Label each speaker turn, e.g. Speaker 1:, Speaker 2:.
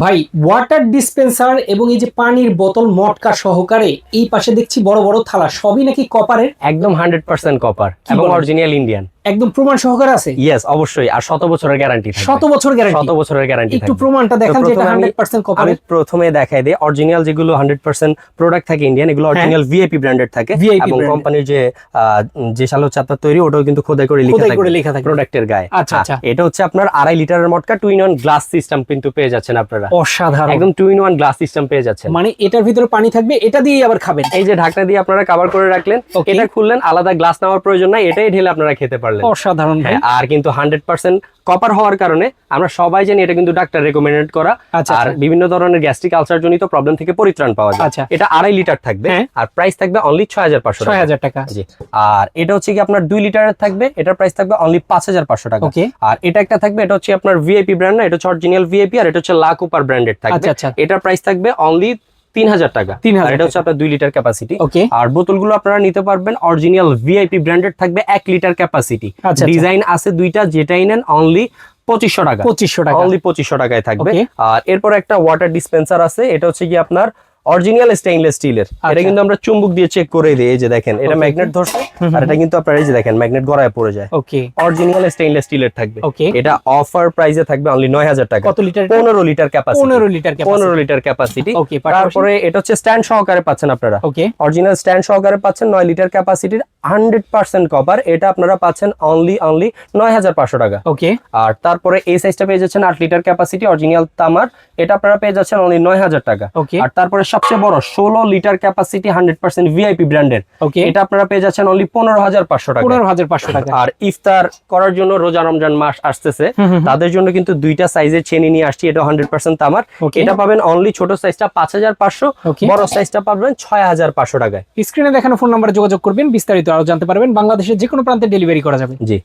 Speaker 1: ভাই water dispenser এবং এই যে পানির বোতল মটকা সহকারে এই পাশে দেখছি বড় বড় থালা সবই নাকি কপারের
Speaker 2: একদম হান্ড্রেড পার্সেন্ট কপার এবং? অরিজিনাল ইন্ডিয়ান
Speaker 1: একদম প্রমাণ সহকারে আছে?
Speaker 2: ইয়েস অবশ্যই। আর শত বছরের গ্যারান্টি
Speaker 1: শত বছর
Speaker 2: শত বছরের গ্যারান্টি
Speaker 1: একটু প্রমাণটা দেখান যে এটা
Speaker 2: প্রথমে আমি-
Speaker 1: হান্ড্রেড পার্সেন্ট
Speaker 2: আমি প্রথমে দেখাই দিই অরিজিনাল যেগুলো হান্ড্রেড পার্সেন্ট প্রোডাক্ট থাকে ইন্ডিয়ান এগুলো অরিজিনাল ভিআইপি ব্র্যান্ডেড থাকে। এবং কোম্পানির যে যে সাল হচ্ছে আপনার তৈরি ওটাও কিন্তু খোদাই করে লেখা থাকে।
Speaker 1: করে লেখা থাকে।
Speaker 2: প্রোডাক্টের গায়ে।
Speaker 1: আচ্ছা,
Speaker 2: হ্যাঁ,
Speaker 1: আচ্ছা।
Speaker 2: এটা হচ্ছে আপনার আড়াই লিটারের মটকা two in one glass system কিন্তু পেয়ে যাচ্ছেন আপনারা।
Speaker 1: অসাধারণ।
Speaker 2: একদম two in one glass system পেয়ে যাচ্ছেন।
Speaker 1: মানে এটার ভিতরে পানি থাকবে এটা দিয়েই আবার খাবেন।
Speaker 2: এই যে ঢাকনা দিয়ে আপনারা কভার করে রাখলেন. এটা খুললেন আলাদা গ্লাস নেওয়ার প্রয়োজন নাই এটাই ঢেলে আপনারা খেতে পারলেন
Speaker 1: অসাধারণ
Speaker 2: হ্যাঁ, আর কিন্তু হান্ড্রেড পার্সেন্ট কপার হওয়ার কারণে আমরা সবাই জানি এটা কিন্তু ডাক্তার রেকমেন্ডেড করা
Speaker 1: আচ্ছা,
Speaker 2: আর
Speaker 1: আচ্ছা।
Speaker 2: বিভিন্ন ধরনের গ্যাস্ট্রিক আলসার জনিত প্রবলেম থেকে পরিত্রাণ পাওয়া যায়
Speaker 1: আচ্ছা।
Speaker 2: এটা আড়াই লিটার থাকবে
Speaker 1: হ্যাঁ।
Speaker 2: আর প্রাইস থাকবে অনলি ছয় হাজার পাঁচশো
Speaker 1: ছয় হাজার টাকা
Speaker 2: জি আর এটা হচ্ছে কি আপনার দুই লিটারের থাকবে এটার প্রাইস থাকবে অনলি পাঁচ হাজার পাঁচশো টাকা
Speaker 1: Okay.
Speaker 2: আর এটা একটা থাকবে এটা হচ্ছে আপনার ভিআইপি ব্র্যান্ড না এটা হচ্ছে অরিজিনাল ভিআইপি আর এটা হচ্ছে লা কুপার ব্র্যান্ডেড থাকবে। এটার প্রাইস থাকবে অনলি তিন হাজার টাকা।
Speaker 1: তিন
Speaker 2: হাজার এটা হচ্ছে আপনার দুই লিটার ক্যাপাসিটি
Speaker 1: ওকে
Speaker 2: আর বোতলগুলো আপনারা নিতে পারবেন অরিজিনাল ভিআইপি ব্র্যান্ডেড থাকবে এক লিটার ক্যাপাসিটি
Speaker 1: আচ্ছা।
Speaker 2: ডিজাইন আছে দুইটা যেটাই নেন অনলি পঁচিশশো টাকা।
Speaker 1: পঁচিশশো টাকা।
Speaker 2: অনলি পঁচিশশো টাকায় থাকবে। আর এরপর একটা ওয়াটার ডিসপেন্সার আছে এটা হচ্ছে কি আপনার অরিজিনাল স্টেইনলেস স্টিলের এটা
Speaker 1: আচ্ছা।
Speaker 2: কিন্তু আমরা চুম্বক দিয়ে চেক করে দিই এই যে দেখেন এটা ম্যাগনেট ধরছে আর এটা কিন্তু আপনারা এই যে দেখেন ম্যাগনেট গড়ায় পড়ে যায়।
Speaker 1: ওকে
Speaker 2: অরিজিনাল স্টেইনলেস স্টিলের থাকবে।
Speaker 1: ওকে
Speaker 2: এটা অফার প্রাইসে থাকবে অনলি নয় হাজার টাকা।
Speaker 1: কত লিটার
Speaker 2: পনেরো লিটার ক্যাপাসিটি
Speaker 1: পনেরো লিটার
Speaker 2: ক্যাপাসিটি 15 লিটার ক্যাপাসিটি? তারপরে এটা হচ্ছে স্ট্যান্ড সহকারে পাচ্ছেন আপনারা।
Speaker 1: ওকে
Speaker 2: অরিজিনাল স্ট্যান্ড সহকারে পাচ্ছেন 9 লিটার ক্যাপাসিটির হান্ড্রেড পার্সেন্ট কভার এটা আপনারা পাচ্ছেন অনলি অনলি নয় হাজার পাঁচশো টাকা।
Speaker 1: ওকে।
Speaker 2: আর তারপরে এই সাইজটা পেয়ে যাচ্ছেন আট লিটার ক্যাপাসিটি অরিজিনাল তামার এটা আপনারা পেয়ে যাচ্ছেন অনলি নয় হাজার টাকা।
Speaker 1: Okay.
Speaker 2: আর তারপরে সবচেয়ে বড় ষোলো litre capacity hundred percent VIP ব্র্যান্ডের
Speaker 1: ওকে।
Speaker 2: এটা আপনারা পেয়ে যাচ্ছেন অনলি পনেরো হাজার পাঁচশো টাকা।
Speaker 1: পনেরো হাজার পাঁচশো টাকা।
Speaker 2: আর ইফতার করার জন্য রোজা রমজান মাস আসতেছে। তাদের জন্য কিন্তু দুইটা সাইজের চেনি নিয়ে আসছি এটা হান্ড্রেড পার্সেন্ট তামার. এটা পাবেন অনলি ছোট সাইজটা পাঁচ হাজার পাঁচশো. বড় সাইজটা পাবেন ছয় হাজার পাঁচশো টাকায়।
Speaker 1: স্ক্রিনে দেখানো ফোন নাম্বার যোগাযোগ করবেন বিস্তারিত আরও জানতে পারবেন। বাংলাদেশের যে কোনো প্রান্তে ডেলিভারি করা যাবে।
Speaker 2: জি।